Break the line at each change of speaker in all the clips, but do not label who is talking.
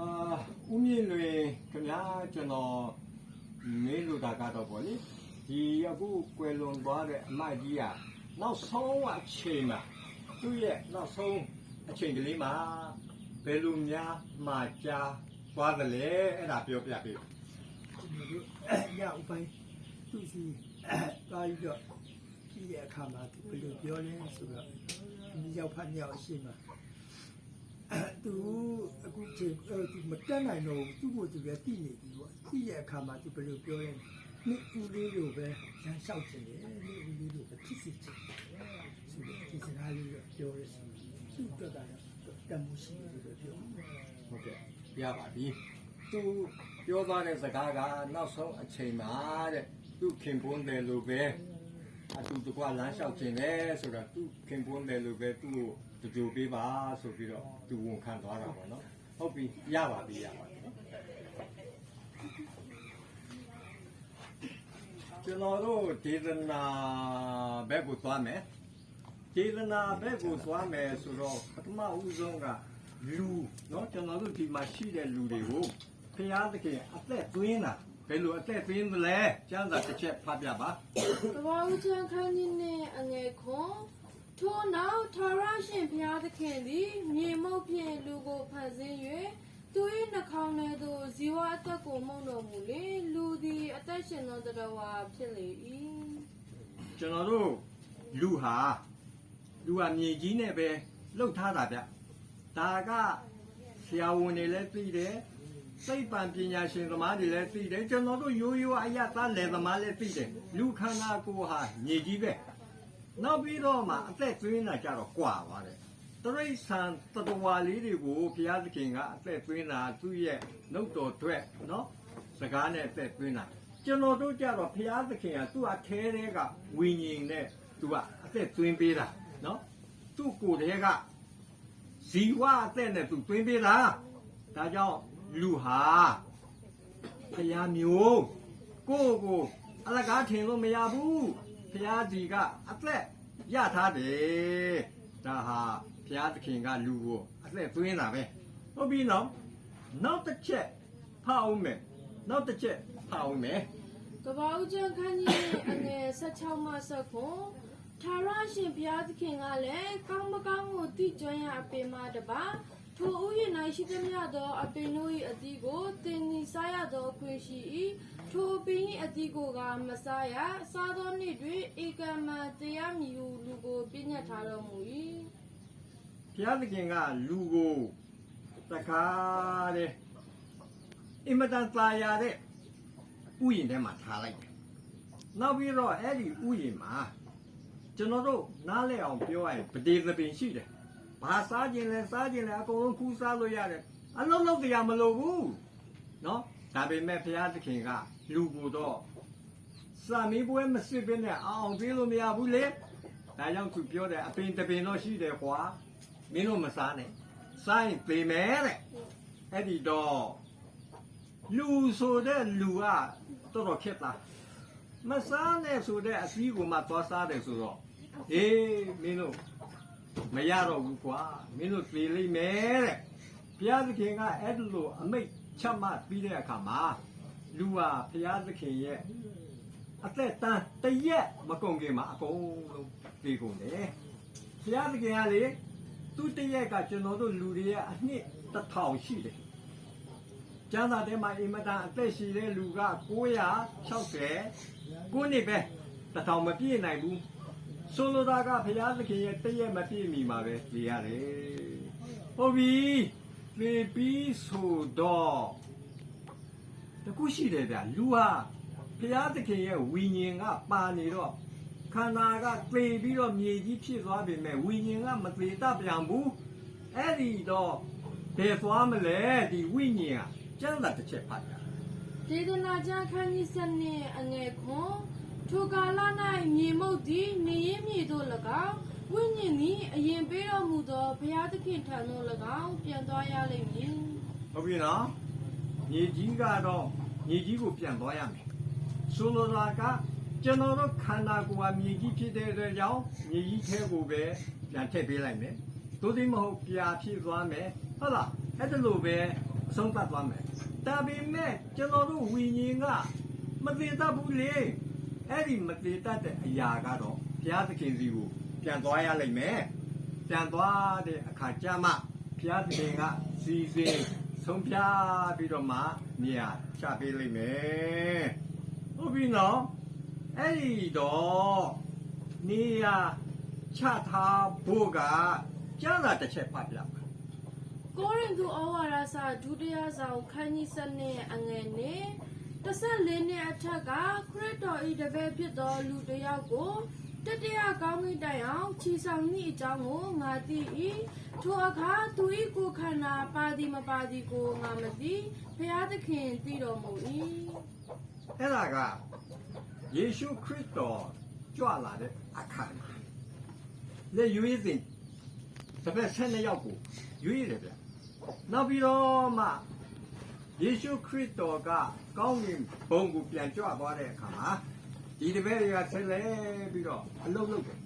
အာဦးမြင့်လွင်ခင်ဗျာကျွန်တော်မေးလို့တာကတော့ဗောလေဒီအခုကွယ်လွန်သွားတဲ့အမကြီးကနောက်ဆုံးအချိန်မှာသူ့ရဲ့နောက်ဆုံးအချိန်ကလေးမှာဘယ်လိုများမှာကြားသွားသလဲအဲ့ဒါပြောပြပေး
ကျွန်တော်တို့ရဥပိုင်းသူစီတာပြီးတော့ကြည့်တဲ့အခါမှာသူဘယ်လိုပြောလဲဆိုတော့ဒီရောက်ဖတ်မြောက်အရှိမ သူအခုချိန်သူမတက်နိုင်တော့သူ့ကိုသူပဲတည်နေပြီပေါ့ကြည့်တဲ့အခါမှာသူဘယ်လိုပြောလဲနှစ်ဦးလေးလိုပဲရမ်းလျှောက်ချင်တယ်နှစ်ဦးလေးလိုပဲဖြစ်စီချင်တယ်ဆိုတော့ဒီစကားလေးကိုပြောရစီသူ့အတွက်ကတော့တမှုရှိတယ်လို့ပြော
ဟုတ်ကဲ့ရပါပြီသူပြောသွားတဲ့စကားကနောက်ဆုံးအချိန်မှာတဲ့သူခင်ပွန်းတယ်လို့ပဲအတူတကွလမ်းလျှောက်ခြင်းတယ်ဆိုတော့သူခင်ပွန်းတယ်လို့ပဲသူ့ကို ကြိုပေးပါဆိုပြီးတော့သူဝန်ခံသွားတာပေါ့နော်ဟုတ်ပြီရပါပြီရပါပြီနော်ကျွန်တော်တို့ဒေသနာဘက်ကိုသွားမယ်ဒေသနာဘက်ကိုသွားမယ်ဆိုတော့ပထမဦးဆုံးကလူเนาะကျွန်တော်တို့ဒီမှာရှိတဲ့လူတွေကိုဖျားသခင်အသက်သွင်းတာဘယ်လိုအသက်သွင်းသလဲကျမ်းစာတစ်ချက်ဖတ်ပြပါ
ကဘာဦးချမ်းခန်းကြီးနဲ့အငယ်ခွန် ထို့နောက်ထာဝရရှင်ဘုရားသခင်သည်မြေမုတ်ဖြင့်လူကိုဖန်ဆင်း၍သူ၏နှာခေါင်းထဲသို့ဇီဝအသက်ကိုမှုန်တော်မူလေလူသည်အသက်ရှင်သောတရဝါဖြစ်လေ၏
ကျွန်တော်တို့လူဟာလူဟာမြေကြီးနဲ့ပဲလှုပ်ထားတာဗျဒါကဆရာဝန်တွေလည်းသိတယ်စိတ်ပံပညာရှင်သမားတွေလည်းသိတယ်ကျွန်တော်တို့ရိုးရိုးအယတ်သားလယ်သမားလည်းသိတယ်လူခန္ဓာကိုယ်ဟာမြေကြီးပဲ နောက်ပြီးတော့မှအသက်သွင်းတာကြတော့ကွာပါတယ်တရိษံတတဝါလေးတွေကိုဘုရားသခင်ကအသက်သွင်းတာသူ့ရဲ့နှုတ်တော်အတွက်နော်စကားနဲ့အသက်သွင်းတာကျွန်တော်တို့ကြတော့ဘုရားသခင်ကသူ့အထဲထဲကဝိညာဉ်နဲ့သူကအသက်သွင်းပေးတာနော်သူ့ကိုယ်ထဲကဇီဝအသက်နဲ့သူသွင်းပေးတာဒါကြောင့်လူဟာဘုရားမျိုးကိုယ့်ကိုအလကားထင်လို့မရဘူး ဘုရားဒီကအသက်ရထားတယ်ဒါဟာဘုရားသခင်ကလူကိုအသက်သွင်းတာပဲဟုတ်ပြီနော်နောက်တစ်ချက်ဖတ်အောင်မယ်နောက်တစ်ချက်ဖတ်အောင်မယ်
ကဘာဦးချမ်းခန်းကြီးနဲ့အငယ်16မှ19ထာဝရရှင်ဘုရားသခင်ကလည်းကောင်းမကောင်းကိုတိကျွမ်းရအပင်မတပါ ထိုဥယျာဉ်၌ရှိသမျှသောအပင်တို့၏အသီးကိုသင်သည်စားရသောခွင့်ရှိ၏ထိုပင်၏အသီးကိုကမစားရစားသောနေ့တွင်ဧကမံတရားမည်ဟုလူကိုပြညတ်ထားတော်မူ၏
ဘုရားသခင်ကလူကိုတကားတဲ့အင်မတန်သာယာတဲ့ဥယျာဉ်ထဲမှာထားလိုက်တယ်နောက်ပြီးတော့အဲ့ဒီဥယျာဉ်မှာကျွန်တော်တို့နားလည်အောင်ပြောရရင်ဗဒေသပင်ရှိတယ် ဘာစားခြင်းလဲစားခြင်းလဲအကုန်လုံးခူးစားလို့ရတယ်။အလုံးလုံးတရားမလိုဘူး။နော်ဒါပေမဲ့ဘုရားသခင်ကလူကိုတော့စာမီးပွဲမစစ်ဘဲနဲ့အောင်ပြေးလို့မရဘူးလေ။ဒါကြောင့်သူပြောတယ်အပင်တပင်တော့ရှိတယ်ကွာ။မင်းတို့မစားနဲ့။စားရင်ပေမယ်တဲ့။အဲ့ဒီတော့လူဆိုတဲ့လူကတော်တော်ခက်တာမစားနဲ့ဆိုတဲ့အစည်းကိုမှသွားစားတယ်ဆိုတော့အေးမင်းတို့ မရတော့ဘူးကွာမင်းတို့ပြေးလိမ့်မယ်တဲ့ဘုရားသခင်ကအဲ့ဒီလိုအမိတ်ချမှတ်ပြီးတဲ့အခါမှာလူဟာဘုရားသခင်ရဲ့အသက်တန်းတရက်မကုန်ခင်မှာအကုန်လုံးပြေကုန်တယ်ဘုရားသခင်ကလေသူတရက်ကကျွန်တော်တို့လူတွေရဲ့အနှစ်တစ်ထောင်ရှိတယ်ကျမ်းစာထဲမှာအင်မတန်အသက်ရှိတဲ့လူက960ခုနှစ်ပဲတစ်ထောင်မပြည့်နိုင်ဘူး ဆိုလိုတာကဘုရားသခင်ရဲ့တည့်ရက်မပြည့်မီမှာပဲနေရတယ်ဟုတ်ပြီသေပြီးဆိုတော့တခုရှိတယ်ဗျလူဟာဘုရားသခင်ရဲ့ဝိညာဉ်ကပါနေတော့ခန္ဓာကသေပြီးတော့မြေကြီးဖြစ်သွားပြီမဲ့ဝိညာဉ်ကမသေးတတ်ပြန်ဘူးအဲ့ဒီတော့ဘယ်သွားမလဲဒီဝိညာဉ်ကကျမ်းစာတစ်ချက်ဖတ်တာ
ဒေသနာကျမ်းခန်းကြီးစနစ်အငယ်ခွန် ထိုကာလ၌မြေမုတ်သည်နေရင်မြေသို့၎င်းဝိညာဉ်သည်အရင်ပေးတော်မူသောဘုရားသခင်ထံသို့၎င်းပြန်သွားရလိမ့်မည်
ဟုတ်ပြီနော်မြေကြီးကတော့မြေကြီးကိုပြန်သွားရမယ်ဆိုလိုတာကကျွန်တော်တို့ခန္ဓာကိုယ်ဟာမြေကြီးဖြစ်တဲ့အတွက်ကြောင့်မြေကြီးထဲကိုပဲပြန်ထည့်ပေးလိုက်မယ်သို့သည်မဟုတ်ပြာဖြစ်သွားမယ်ဟုတ်လားအဲ့ဒါလိုပဲဆုံးသတ်သွားမယ်ဒါပေမဲ့ကျွန်တော်တို့ဝိညာဉ်ကမသေးတတ်ဘူးလေ အဲ့ဒီမသေးတတ်တဲ့အရာကတော့ဘုရားသခင်စီကိုပြန်သွားရလိမ့်မယ်ပြန်သွားတဲ့အခါကျမှဘုရားသခင်ကစီစဉ်ဆုံးဖြတ်ပြီးတော့မှနေရာချပေးလိမ့်မယ်ဟုတ်ပြီနော်အဲ့ဒီတော့နေရာချထားဖို့ကကြားလာတစ်ချက်ဖတ်ပြပါ
ကိုရင်သူဩဝါဒစာဒုတိယဆောင်ခန်းကြီးစနစ်အငယ်နဲ့ 14နှစ်အထက်ကခရစ်တော်ဤတပည့်ဖြစ်သောလူတစ်ယောက်ကိုတတိယကောင်းကင်တိုင်အောင်ခြီဆောင်သည့်အကြောင်းကိုငါသိ၏ထိုအခါသူ၏ကိုယ်ခန္ဓာပါသည်မပါသည်ကိုငါမသိဖျားသခင်သိတော်မူ၏
အဲ့ဒါကယေရှုခရစ်တော်ကြွလာတဲ့အခါမှာလေရွေးစဉ်တစ်ဖက်ဆက်နှစ်ယောက်ကိုရွေးတယ်ဗျနောက်ပြီးတော့မှ ယေရှုခရစ်တော်ကကောင်းကင်ဘုံကိုပြန်ကြွသွားတဲ့အခါမှာဒီတပည့်တွေကဆက်လဲပြီးတော့အလုံးလုံးတယ်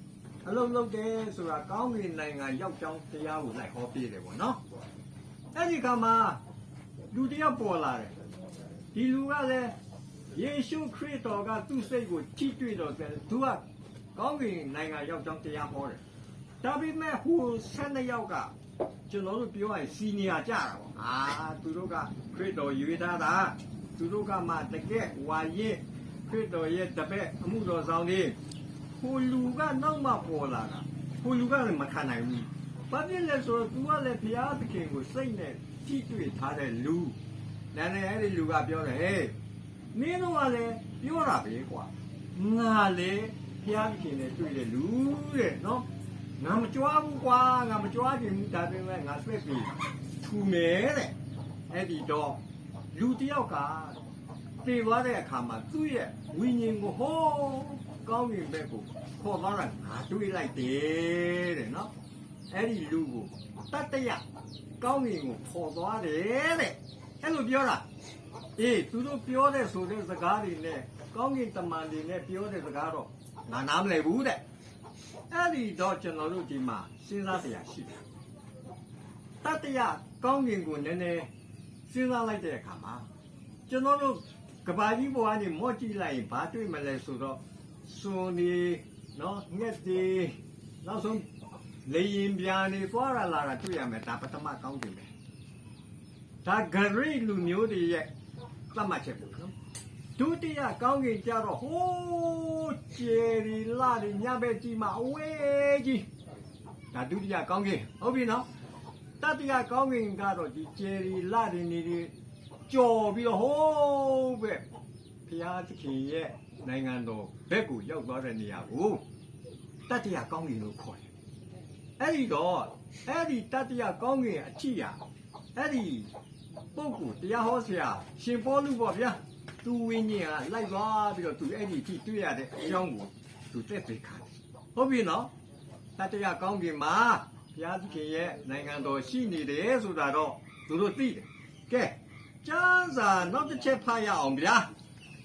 အလုံးလုံးတယ်ဆိုတာကောင်းကင်နိုင်ငံရောက်ကြောင်းတရားကိုလိုက်ဟောပြတယ်ပေါ့နော်အဲ့ဒီခါမှာလူတစ်ယောက်ပေါ်လာတယ်ဒီလူကလည်းယေရှုခရစ်တော်ကသူ့စိတ်ကိုထိတွေ့တော့တယ်သူကကောင်းကင်နိုင်ငံရောက်ကြောင်းတရားဟောတယ်ဒါပေမဲ့ဟို၁၂ယောက်က ကျွန်တော်တို့ပြောရရင်စီနီယာကြတာပေါ့အာသူတို့ကခရစ်တော်ရွေးထားတာသူတို့ကမှတကယ်ဝါရင်ခရစ်တော်ရဲ့တပည့်အမှုတော်ဆောင်နေဟိုလူကနောက်မှပေါ်လာတာဟိုလူကလည်းမခံနိုင်ဘူးဘာဖြစ်လဲဆိုတော့ तू ကလည်းဘုရားသခင်ကိုစိတ်နဲ့ထိတွေ့ထားတဲ့လူနာနေအဲ့ဒီလူကပြောတယ်ဟေးမင်းတို့ကလည်းပြောတာပဲကွာငါလေဖျားခင်နဲ့တွေ့တဲ့လူတဲ့နော် ငါမကြွားဘူးကွာငါမကြွားခင်ဘူးဒါပေမဲ့ငါဆွဲပြီးထူမယ်တဲ့အဲ့ဒီတော့လူတစ်ယောက်ကပြေသွားတဲ့အခါမှာသူ့ရဲ့ဝိညာဉ်ကိုဟောကောင်းကင်ဘက်ကိုခေါ်သွားတာငါတွေ့လိုက်တယ်တဲ့နော်အဲ့ဒီလူကိုတတ္တရကောင်းကင်ကိုခေါ်သွားတယ်တဲ့အဲ့လိုပြောတာအေးသူတို့ပြောတဲ့ဆိုတဲ့စကားတွေနဲ့ကောင်းကင်တမန်တွေနဲ့ပြောတဲ့စကားတော့ငါနားမလည်ဘူးတဲ့ အဲ့ဒီတော့ကျွန်တော်တို့ဒီမှာစဉ်းစားတရားရှိတယ်တတ္တရကောင်းကင်ကိုနည်းနည်းစဉ်းစားလိုက်တဲ့အခါမှာကျွန်တော်တို့ကဘာကြီးဘဝကနေမော့ကြည့်လိုက်ရင်ဘာတွေ့မလဲဆိုတော့စွန်နေနော်ငှက်တွေနောက်ဆုံးလေရင်ပြန်နေသွားရလာတာတွေ့ရမယ်ဒါပထမကောင်းတယ်ပဲဒါဂရိလူမျိုးတွေရဲ့သတ်မှတ်ချက်ပေါ့နော် ဒုတိယကောင်းကင်ကြတော့ဟိုးကျယ်ရီလာရီညဘက်ကြီးမှာအဝေးကြီးဒါဒုတိယကောင်းကင်ဟုတ်ပြီနော်တတိယကောင်းကင်ကတော့ဒီကျယ်ရီလာရီနေတွေကြော်ပြီးတော့ဟိုးပဲဘုရားသခင်ရဲ့နိုင်ငံတော်ဘက်ကိုရောက်သွားတဲ့နေရာကိုတတိယကောင်းကင်လို့ခေါ်တယ်အဲ့ဒီတော့အဲ့ဒီတတိယကောင်းကင်အထီးရအဲ့ဒီပုဂ္ဂိုလ်တရားဟောဆရာရှင်ပေါလုပေါ့ဗျာ သူဝိညာဉ်ကလိုက်သွားပြီးတော့သူအဲ့ဒီကြည့်တွေ့ရတဲ့အကြောင်းကိုသူတက်သိခါတယ်ဟုတ်ပြီနော်တတရားကောင်းကင်မှာဘုရားသခင်ရဲ့နိုင်ငံတော်ရှိနေတယ်ဆိုတာတော့သူတို့သိတယ်ကဲကျမ်းစာနောက်တစ်ချက်ဖတ်ရအောင်ဗျာ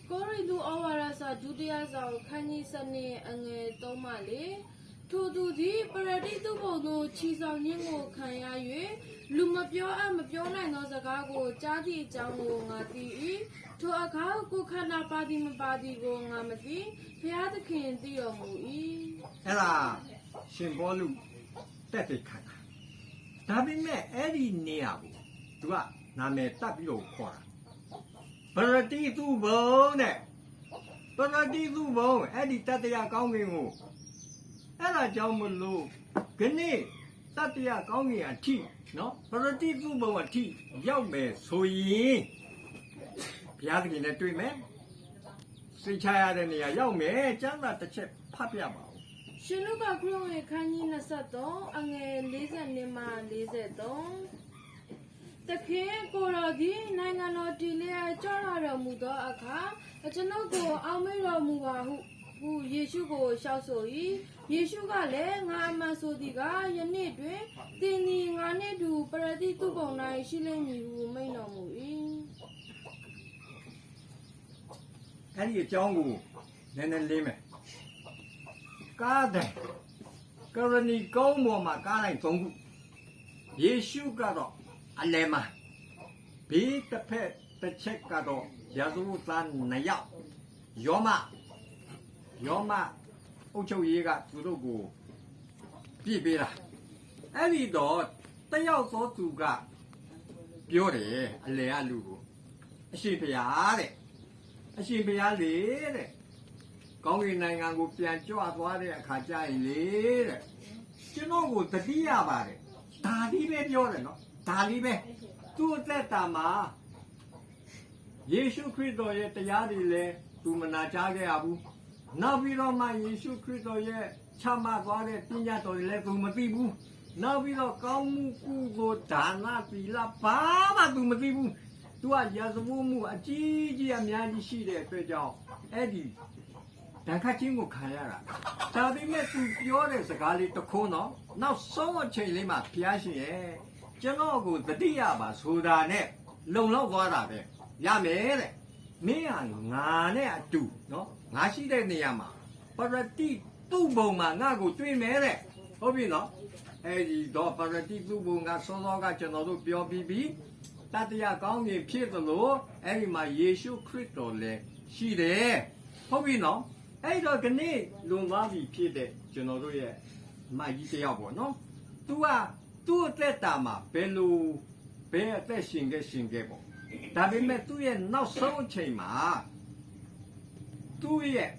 ကိုရိသူဩဝါဒစာဒုတိယဆောင်ခန်းကြီးစနစ်အငယ်3မှ4ထိုသူသည်ပရတိတုဘုံသို့ခြီဆောင်ခြင်းကိုခံရ၍လူမပြောအပ်မပြောနိုင်သောစကားကိုကြားသည့်အကြောင်းကိုငါသိ၏ ထိုအခါကိုယ်ခန္ဓာပါသည်မပါသည်ကိုငါမသိဘုရားသခင်သိတော်မူ၏
အဲ့ဒါရှင်ပေါလုတက်သိခါတာဒါပေမဲ့အဲ့ဒီနေရာကိုသူကနာမည်တက်ပြီးတော့ခေါ်တာပရတိသူဘုံနဲ့ပရတိသူဘုံအဲ့ဒီတတရကောင်းကင်ကိုအဲ့ဒါကြောင့်မလို့ခဏိတတရကောင်းကင်အထိနော်ပရတိသူဘုံအထိရောက်မယ်ဆိုရင် ဘုရားသခင်နဲ့တွေ့မယ်စိတ်ချရတဲ့နေရာရောက်မယ်ကျမ်းစာတစ်ချက်ဖတ်ပြပါဦး
ရှင်လုကာခရစ်ဝင်ခန်းကြီး23အငယ်42မှ43တခင်ကိုတော်ဒီနိုင်ငံတော်တည်လျက်ကြွလာတော်မူသောအခါကျွန်ုပ်ကိုအောက်မေ့တော်မူပါဟုဟုယေရှုကိုလျှောက်ဆို၏ယေရှုကလည်းငါအမှန်ဆိုသည်ကယနေ့တွင်သင်သည်ငါနှင့်တူပရတိတုပုံ၌ရှိလိမ့်မည်ဟုမိန့်တော်မူ၏
အဲ့ဒီအကြောင်းကိုနည်းနည်းလေးမယ်ကားတယ်ကရဏီကောင်းပေါ်မှာကားလိုက်သုံးခုယေရှုကတော့အလဲမှာဘေးတစ်ဖက်တစ်ချက်ကတော့ရာဇဝတ်သားနှစ်ယောက်ယောမယောမအုတ်ချုပ်ရေးကသူတို့ကိုပြစ်ပေးတာအဲ့ဒီတော့တယောက်သောသူကပြောတယ်အလေအလူကိုအရှင်ဘုရားတဲ့ အရှင်ဘုရားလေတဲ့ကောင်းကင်နိုင်ငံကိုပြန်ကြွသွားတဲ့အခါကျရင်လေတဲ့ကျွန်တော်ကိုတတိယပါတယ်ဒါလေးပဲပြောတယ်နော်ဒါလေးပဲသူ့အသက်တာမှာယေရှုခရစ်တော်ရဲ့တရားတွေလည်းသူမနာကြားခဲ့ရဘူးနောက်ပြီးတော့မှယေရှုခရစ်တော်ရဲ့ချမှတ်သွားတဲ့ပညာတော်တွေလည်းသူမသိဘူးနောက်ပြီးတော့ကောင်းမှုကုသိုလ်ဒါနသီလဘာမှသူမသိဘူး သူကရာဇဝတ်မှုအကြီးကြီးအများကြီးရှိတဲ့အတွက်ကြောင့်အဲ့ဒီတန်ခတ်ချင်းကိုခံရတာဒါပေမဲ့သူပြောတဲ့စကားလေးတစ်ခုနော်နောက်ဆုံးအချိန်လေးမှာဖျားရှင်ရဲ့ကျွန်တော်ကိုတတိယပါဆိုတာနဲ့လုံလောက်သွားတာပဲရမယ်တဲ့မင်းဟာငါနဲ့အတူနော်ငါရှိတဲ့နေရာမှာပရတိသူ့ဘုံမှာငါ့ကိုတွေ့မယ်တဲ့ဟုတ်ပြီနော်အဲ့ဒီတော့ပရတိသူ့ဘုံကစောစောကကျွန်တော်တို့ပြောပြီးပြီ တတရားကောင်းကြီးဖြစ်သလိုအဲ့ဒီမှာယေရှုခရစ်တော်လည်းရှိတယ်ဟုတ်ပြီနော်အဲ့တော့ဒီနေ့လွန်သွားပြီဖြစ်တဲ့ကျွန်တော်တို့ရဲ့မကြီးတယောက်ပေါ့နော် तू ကသူ့အသက်တာမှာဘယ်လိုဘယ်အသက်ရှင်ခဲ့ရှင်ခဲ့ပေါ့ဒါပေမဲ့သူ့ရဲ့နောက်ဆုံးအချိန်မှာသူ့ရဲ့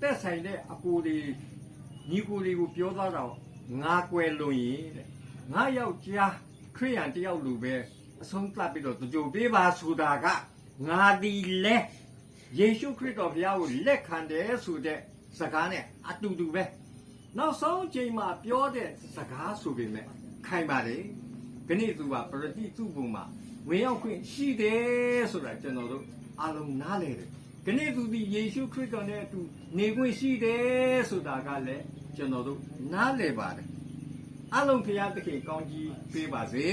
တက်ဆိုင်တဲ့အကိုတွေညီကိုတွေကိုပြောသွားတော့ငါကွယ်လွန်ရင်တဲ့ငါယောက်ျားခရိယန်တယောက်လူပဲ အဆုံးသတ်ပြီးတော့ကြိုပေးပါဆိုတာကငါဒီလဲယေရှုခရစ်တော်ဘုရားကိုလက်ခံတယ်ဆိုတဲ့စကားနဲ့အတူတူပဲနောက်ဆုံးချိန်မှာပြောတဲ့စကားဆိုပေမဲ့ခိုင်ပါတယ်ခဏသူကပရတိသူ့ဘုံမှာဝင်ရောက်ခွင့်ရှိတယ်ဆိုတာကျွန်တော်တို့အလုံးနားလေတယ်ခဏသူဒီယေရှုခရစ်တော်နဲ့အတူနေခွင့်ရှိတယ်ဆိုတာကလည်းကျွန်တော်တို့နားလေပါတယ်အလုံးဖရာသခင်ကောင်းကြီးပေးပါစေ